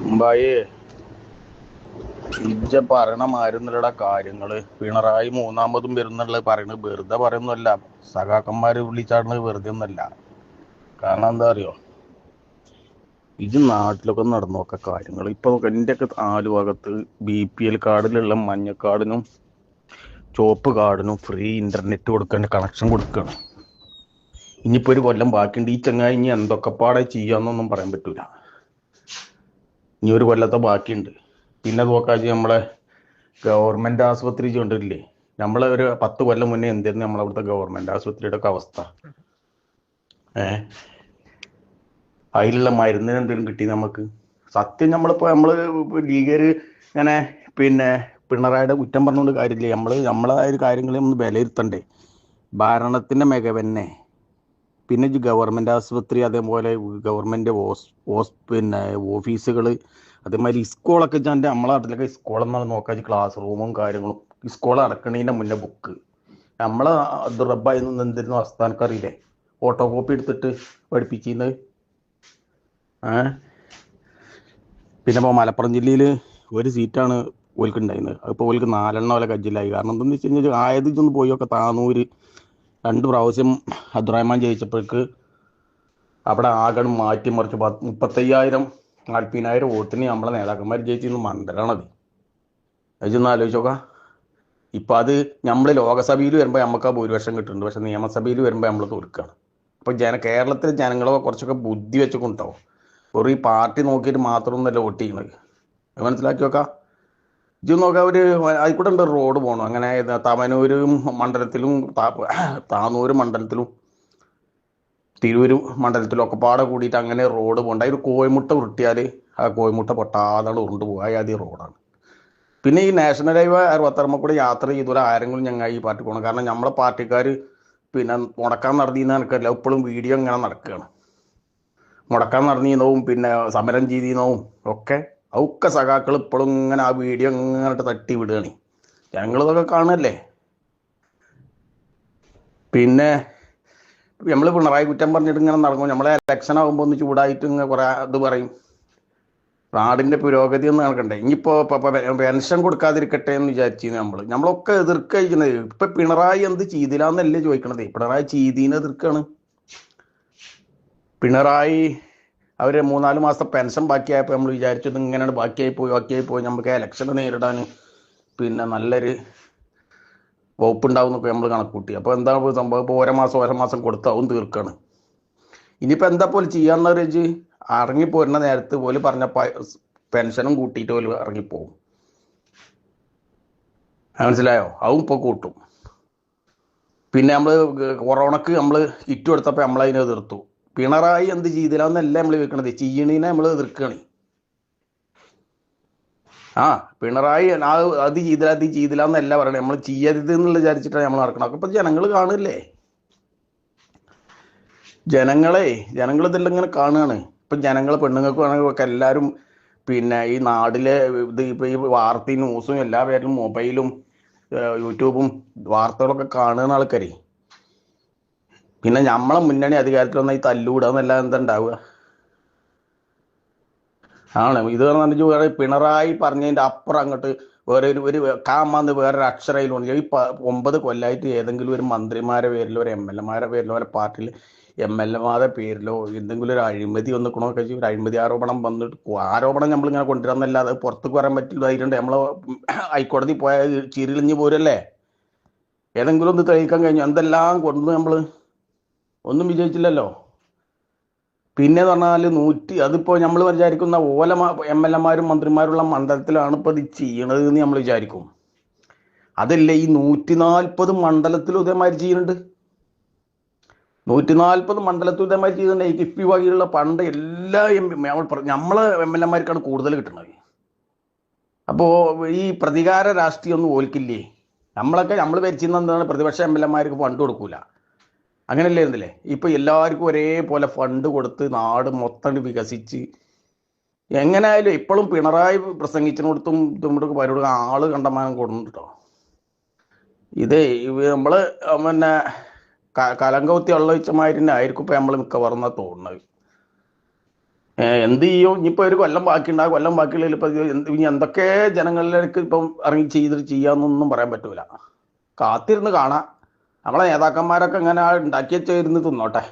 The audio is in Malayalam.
മുമ്പായി. ഇജ്ജ പറയണ മാരുന്നില്ലട കാര്യങ്ങൾ. പിണറായി മൂന്നാമതും വരുന്നുള്ള പറയണത് വെറുതെ പറയുന്നല്ല സഖാക്കന്മാര് വിളിച്ചാടുന്നത് വെറുതെ ഒന്നല്ല. കാരണം എന്താ അറിയോ? ഇത് നാട്ടിലൊക്കെ നടന്നൊക്കെ കാര്യങ്ങൾ. ഇപ്പൊ എന്റെ ഒക്കെ ആലുഭാഗത്ത് ബി പി എൽ കാർഡിലുള്ള മഞ്ഞക്കാടിനും ചുവപ്പ് കാർഡിനും ഫ്രീ ഇന്റർനെറ്റ് കൊടുക്കേണ്ട കണക്ഷൻ കൊടുക്കണം. ഇനിയിപ്പോ ഒരു കൊല്ലം ബാക്കിയുണ്ട്. ഈ ചങ്ങായി ഇനി എന്തൊക്കെ പാടെ ചെയ്യാന്നൊന്നും പറയാൻ പറ്റൂല. ഇനി ഒരു കൊല്ലത്തെ ബാക്കിയുണ്ട്. പിന്നെ നോക്കാച്ച് നമ്മളെ ഗവൺമെന്റ് ആശുപത്രി കൊണ്ടില്ലേ നമ്മളെ ഒരു പത്ത് കൊല്ലം മുന്നേ എന്തായിരുന്നു നമ്മളെ അവിടുത്തെ ഗവൺമെന്റ് ആശുപത്രിയുടെ ഒക്കെ അവസ്ഥ? ഏ? അതിലുള്ള മരുന്നിന് എന്തെങ്കിലും കിട്ടി നമുക്ക്? സത്യം നമ്മളിപ്പോ നമ്മൾ ലീഗര് ഇങ്ങനെ പിന്നെ പിണറായിയുടെ കുറ്റം പറഞ്ഞുകൊണ്ട് കാര്യമില്ല? നമ്മൾ നമ്മളായ ഒരു കാര്യങ്ങളെ ഒന്ന് വിലയിരുത്തണ്ടേ? ഭരണത്തിന്റെ മികവന്നെ. പിന്നെ ഗവൺമെന്റ് ആശുപത്രി അതേപോലെ ഗവൺമെന്റ് ഹോസ് പിന്നെ ഓഫീസുകൾ അതേമാതിരി സ്കൂളൊക്കെ ഞാൻ നമ്മളെ നാട്ടിലൊക്കെ സ്കൂൾ എന്നാൽ നോക്കാൻ ക്ലാസ് റൂമും കാര്യങ്ങളും. സ്കൂൾ അടക്കണതിന്റെ മുന്നേ ബുക്ക് നമ്മളെ ദുർബായി നിന്ന് എന്തിരുന്നു അവസ്ഥ എനിക്കറിയില്ലേ? ഫോട്ടോ കോപ്പി എടുത്തിട്ട് പഠിപ്പിക്കുന്നത് ഏ? പിന്നെ ഇപ്പോൾ മലപ്പുറം ജില്ലയിൽ ഒരു സീറ്റാണ് ഓൽക്ക് ഉണ്ടായിരുന്നത് അതിപ്പോൾ ഓൽക്ക് നാലെണ്ണം പോലെ കജ്ജിലായി കാരണം എന്താണെന്ന് വെച്ച് കഴിഞ്ഞാൽ ആയത് ഇതൊന്ന് ഒക്കെ താന്നൂര് രണ്ട് പ്രാവശ്യം അബ്ദുറഹ്മാൻ ജയിച്ചപ്പോഴേക്ക് അവിടെ ആകെ മാറ്റിമറിച്ച് പത്ത് മുപ്പത്തയ്യായിരം നാൽപ്പതിനായിരം വോട്ടിന് നമ്മളെ നേതാക്കന്മാർ ജയിച്ചിരുന്ന. മണ്ഡലമാണത് അതൊന്ന് ആലോചിച്ച് നോക്കാം. ഇപ്പം അത് നമ്മൾ ലോകസഭയിൽ വരുമ്പോൾ നമുക്ക് ആ ഭൂരിപക്ഷം കിട്ടുന്നുണ്ട്. പക്ഷെ നിയമസഭയിൽ വരുമ്പോൾ നമ്മൾ തോൽക്കുകയാണ് അപ്പോൾ ജന കേരളത്തിലെ ജനങ്ങളൊക്കെ കുറച്ചൊക്കെ ബുദ്ധി വെച്ചൊക്കെ ഉണ്ടാവും ഒരു ഈ പാർട്ടി നോക്കിയിട്ട് മാത്രമൊന്നുമല്ല വോട്ട് ചെയ്യണത് മനസ്സിലാക്കി നോക്കാം. ഇത് നോക്കാം ഒരു ആയിക്കോട്ടെ ഉണ്ട് റോഡ് പോകണം അങ്ങനെ തമനൂര് മണ്ഡലത്തിലും താനൂര് മണ്ഡലത്തിലും തിരൂര് മണ്ഡലത്തിലും ഒക്കെ പാടെ കൂടിയിട്ട് അങ്ങനെ റോഡ് പോകണ്ട ഒരു കോയമുട്ട ഉരുട്ടിയാൽ ആ കോയമുട്ട പൊട്ടാതാണ് ഉരുണ്ട് പോകുക അത് റോഡാണ്. പിന്നെ ഈ നാഷണൽ ഹൈവേ അറുപത്തറമ്മ കൂടെ യാത്ര ചെയ്തോലെ ആരെങ്കിലും ഞങ്ങൾ ഈ പാർട്ടി പോകണം കാരണം നമ്മളെ പാർട്ടിക്കാർ പിന്നെ മുടക്കാൻ നടന്നിന്ന് എനിക്കല്ല ഇപ്പോഴും വീഡിയോ ഇങ്ങനെ നടക്കുകയാണ് മുടക്കാൻ നടന്നിന്നവും പിന്നെ സമരം ചെയ്തിന്നവും ഒക്കെ ഒക്കെ സഖാക്കൾ ഇപ്പോഴും ഇങ്ങനെ ആ വീഡിയോ ഇങ്ങനെ തട്ടി വിടുകയാണ്. ഞങ്ങളിതൊക്കെ കാണുമല്ലേ പിന്നെ നമ്മൾ പിണറായി കുറ്റം പറഞ്ഞിട്ട് ഇങ്ങനെ നടക്കും. നമ്മളെ ഇലക്ഷൻ ആകുമ്പോൾ ഒന്ന് ചൂടായിട്ട് ഇങ്ങനെ കുറെ ഇത് പറയും. നാടിന്റെ പുരോഗതി എന്ന് നടക്കണ്ടേ? ഇനിയിപ്പോ പെൻഷൻ കൊടുക്കാതിരിക്കട്ടെ എന്ന് വിചാരിച്ചിരുന്നു നമ്മൾ നമ്മളൊക്കെ എതിർക്കുന്നത് ഇപ്പൊ പിണറായി എന്ത് ചെയ്തില്ലാന്നല്ലേ ചോദിക്കണത്. പിണറായി ചെയ്തീനെ എതിർക്കാണ്. പിണറായി അവർ മൂന്നാൽ മാസത്തെ പെൻഷൻ ബാക്കിയായപ്പോൾ നമ്മൾ വിചാരിച്ചത് ഇങ്ങനെയാണ് ബാക്കിയായി പോയി ബാക്കിയായി പോയി നമുക്ക് ഇലക്ഷൻ നേരിടാൻ പിന്നെ നല്ലൊരു വകുപ്പുണ്ടാവും എന്നൊക്കെ നമ്മൾ കണക്കൂട്ടി. അപ്പോൾ എന്താ സംഭവം? ഇപ്പോൾ ഓരോ മാസം ഓരോ മാസം കൊടുത്താവും തീർക്കാണ്. ഇനിയിപ്പോൾ എന്താ പോലെ ചെയ്യാന്ന് വെച്ച് ഇറങ്ങിപ്പോരുന്ന നേരത്ത് പോലെ പറഞ്ഞ പെൻഷനും കൂട്ടിയിട്ട് പോലും ഇറങ്ങിപ്പോവും. മനസ്സിലായോ? അതും ഇപ്പോൾ കൂട്ടും. പിന്നെ നമ്മൾ കൊറോണക്ക് നമ്മൾ കിറ്റ് കൊടുത്തപ്പോൾ നമ്മളതിനെ എതിർത്തു. പിണറായി എന്ത് ചെയ്തില്ല എന്നല്ല നമ്മൾ വെക്കണത്. ചെയ്യണീനെ നമ്മൾ എതിർക്കണി. ആ പിണറായി ആ അത് ചെയ്തില്ല അത് ചെയ്തില്ല എന്നല്ല പറയണേ നമ്മൾ ചെയ്യരുത് എന്നുള്ള വിചാരിച്ചിട്ടാണ് നമ്മൾ നടക്കണം അപ്പൊ ജനങ്ങൾ കാണില്ലേ ജനങ്ങളെ ജനങ്ങൾ ഇതെല്ലാം ഇങ്ങനെ കാണുകയാണ്. ഇപ്പൊ ജനങ്ങൾ പെണ്ണുങ്ങൾക്ക് വേണമെങ്കിൽ എല്ലാവരും പിന്നെ ഈ നാടിലെ ഇത് ഇപ്പൊ ഈ വാർത്തയും ന്യൂസും എല്ലാ പേരിലും മൊബൈലും യൂട്യൂബും വാർത്തകളൊക്കെ കാണുന്ന ആൾക്കാരെ. പിന്നെ നമ്മളെ മുന്നണി അധികാരത്തിൽ വന്നാൽ ഈ തല്ലൂടാന്നല്ല എന്താ ഉണ്ടാവുക ആണ് ഇത് പറഞ്ഞാൽ പിണറായി പറഞ്ഞതിന്റെ അപ്പുറം അങ്ങോട്ട് വേറെ ഒരു ഒരു കാമാന്ന് വേറൊരു അക്ഷരയിലുണ്ട് ഈ ഒമ്പത് കൊല്ലായിട്ട് ഏതെങ്കിലും ഒരു മന്ത്രിമാരെ പേരിലോ ഒരു എം എൽ എമാരെ പേരിലോ ഒരു പാർട്ടിയിൽ എം എൽ എമാരുടെ പേരിലോ എന്തെങ്കിലും ഒരു അഴിമതി വന്നിക്കണോ ഒരു അഴിമതി ആരോപണം വന്നിട്ട് ആരോപണം നമ്മൾ ഇങ്ങനെ കൊണ്ടുവരുന്നല്ലാതെ പുറത്തേക്ക് വരാൻ പറ്റില്ല. ധൈര്യം നമ്മളെ ഹൈക്കോടതി പോയാൽ ചിരിളിഞ്ഞ് പോരല്ലേ? ഏതെങ്കിലും ഒന്ന് തെളിയിക്കാൻ കഴിഞ്ഞു? എന്തെല്ലാം കൊണ്ടു നമ്മൾ ഒന്നും വിജയിച്ചില്ലല്ലോ. പിന്നെ പറഞ്ഞാൽ നൂറ്റി അതിപ്പോ നമ്മൾ വിചാരിക്കുന്ന ഓല എം എൽ എമാരും മന്ത്രിമാരുള്ള മണ്ഡലത്തിലാണ് ഇപ്പൊ ഇത് ചെയ്യണത് എന്ന് നമ്മൾ വിചാരിക്കും. അതല്ല ഈ നൂറ്റി നാൽപ്പത് മണ്ഡലത്തിലും ഇതേമാതിരി ചെയ്യുന്നുണ്ട്? നൂറ്റി നാൽപ്പത് മണ്ഡലത്തിൽ ഇതേമാതിരി ചെയ്യുന്നുണ്ട്. ഈ കിഫ്ബി വകയിലുള്ള പണ്ട് എല്ലാ എം നമ്മളെ എം എൽ എമാർക്കാണ് കൂടുതൽ കിട്ടുന്നത്. അപ്പോ ഈ പ്രതികാര രാഷ്ട്രീയം ഒന്നും ഓൽക്കില്ലേ? നമ്മളൊക്കെ നമ്മൾ ഭരിച്ചിരുന്ന എന്താണ്? പ്രതിപക്ഷ എം എൽ എമാർക്ക് ഫണ്ട് കൊടുക്കൂല. അങ്ങനെയല്ലേ ഇരുന്നില്ലേ? ഇപ്പൊ എല്ലാവർക്കും ഒരേപോലെ ഫണ്ട് കൊടുത്ത് നാട് മൊത്തം വികസിച്ച് എങ്ങനെയായാലും ഇപ്പോഴും പിണറായി പ്രസംഗിച്ചിനോടത്തും നമ്മുടെ പരിപാടി ആൾ കണ്ടമാനം കൊടുക്കുന്നുണ്ടോ ഇത് ഇവ- നമ്മൾ പിന്നെ കലങ്കൗത്തി വെള്ളമൊഴിച്ചമാതിരി തന്നെ ആയിരിക്കും ഇപ്പൊ നമ്മൾ മിക്കവാറും തോന്നുന്നത്. എന്ത് ചെയ്യും? ഇനിയിപ്പോ ഒരു കൊല്ലം ബാക്കിയുണ്ട്. കൊല്ലം ബാക്കിയുള്ള ഇപ്പൊ എന്ത് ഇനി എന്തൊക്കെ ജനങ്ങളിലേക്ക് ഇപ്പം ഇറങ്ങി ചെയ്തിട്ട് ചെയ്യാന്നൊന്നും പറയാൻ പറ്റൂല. കാത്തിരുന്ന് കാണാം. നമ്മളെ നേതാക്കന്മാരൊക്കെ ഇങ്ങനെ ഉണ്ടാക്കി വെച്ചിരുന്ന് തിന്നോട്ടെ.